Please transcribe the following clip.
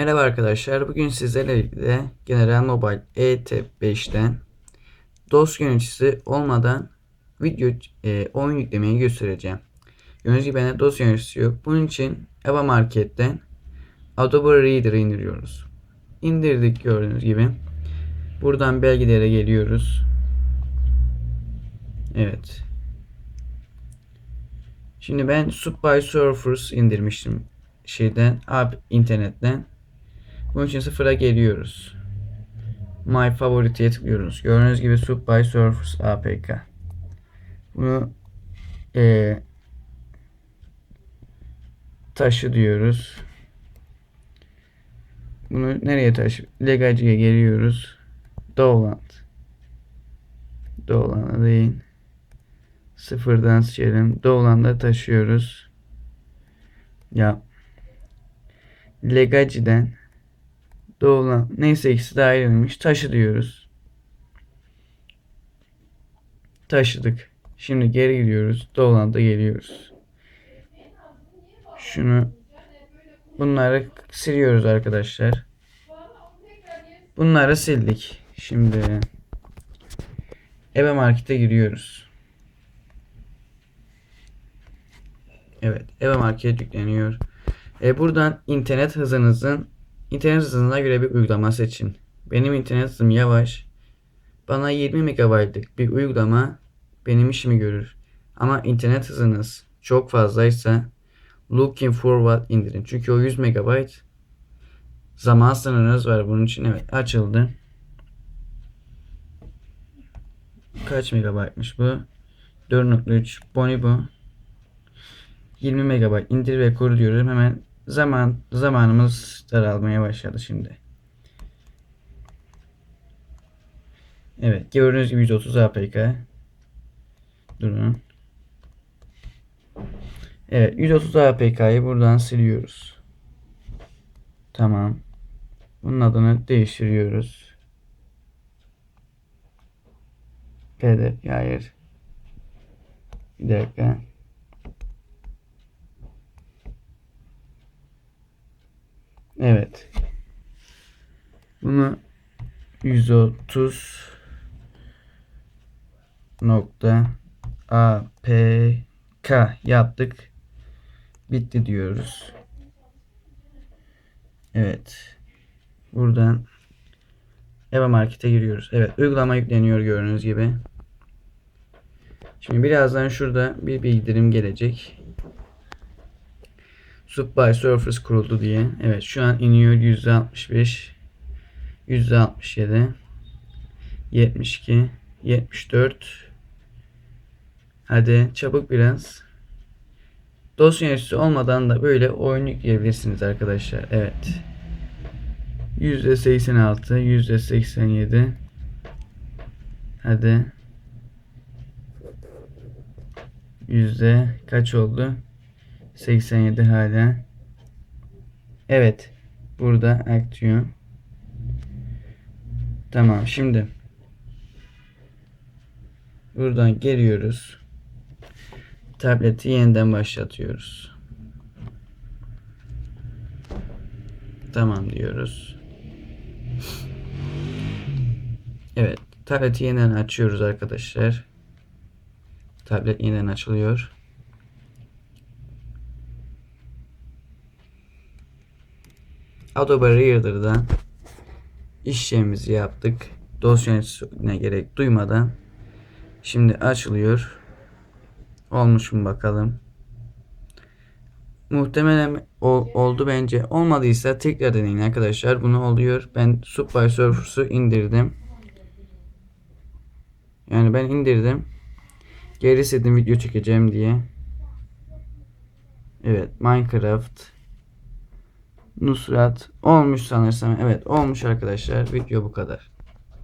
Merhaba arkadaşlar. Bugün sizlerle birlikte General Mobile ET5'ten DOS yöneticisi olmadan video e, oyun yüklemeyi göstereceğim. Gördüğünüz gibi bende DOS yöneticisi yok. Bunun için Ava Market'ten Adobe Reader indiriyoruz. İndirdik gördüğünüz gibi. Buradan belgelere geliyoruz. Evet. Şimdi ben Subway Surfers indirmiştim şeyden, abi internetten. Bunun için sıfıra geliyoruz. My Favorite'ye tıklıyoruz. Gördüğünüz gibi Subway Surfers APK. Bunu e, taşı diyoruz. Bunu nereye taşı? Legacı'ya geliyoruz. Dowland. Dowland'a değil. Sıfırdan seçelim. Dowland'a taşıyoruz. Ya. Legaci'den Doğulan neyse ikisi de ayrılmış. Taşı diyoruz. Taşıdık. Şimdi geri gidiyoruz. Doğulan'da geliyoruz. Şunu bunları siliyoruz arkadaşlar. Bunları sildik. Şimdi eve markete giriyoruz. Evet, eve market yükleniyor. E, buradan internet hızınızın internet hızına göre bir uygulama seçin. Benim internet hızım yavaş. Bana 20 MB'lık bir uygulama benim işimi görür. Ama internet hızınız çok fazlaysa Looking Forward indirin. Çünkü o 100 MB zaman sınırınız var bunun için. Evet açıldı. Kaç megabaytmış bu? 4.3 Bonibo 20 MB indir ve kur diyorum. Hemen zaman zamanımız daralmaya başladı şimdi. Evet gördüğünüz gibi 130 APK. Durun. Evet 130 APK'yı buradan siliyoruz. Tamam. Bunun adını değiştiriyoruz. PDF hayır. Bir dakika. Evet. Bunu 130 nokta APK yaptık. Bitti diyoruz. Evet. Buradan Eva Market'e giriyoruz. Evet uygulama yükleniyor gördüğünüz gibi. Şimdi birazdan şurada bir bildirim gelecek. Subway Surfers kuruldu diye. Evet şu an iniyor %65 %67 72 74 Hadi çabuk biraz. Dosya yöneticisi olmadan da böyle oyun yükleyebilirsiniz arkadaşlar. Evet. %86 %87 Hadi. Yüzde kaç oldu? 87 hala. Evet. Burada aktüyor. Tamam şimdi. Buradan geliyoruz. Tableti yeniden başlatıyoruz. Tamam diyoruz. Evet. Tableti yeniden açıyoruz arkadaşlar. Tablet yeniden açılıyor. Adobe Reader'dan işlemimizi yaptık. Dosya yöneticisine gerek duymadan. Şimdi açılıyor. Olmuş mu bakalım. Muhtemelen ol, oldu bence. Olmadıysa tekrar deneyin arkadaşlar. Bunu oluyor. Ben Subway Surfers'ı indirdim. Yani ben indirdim. Geri istedim video çekeceğim diye. Evet Minecraft Nusrat olmuş sanırsam. Evet olmuş arkadaşlar. Video bu kadar.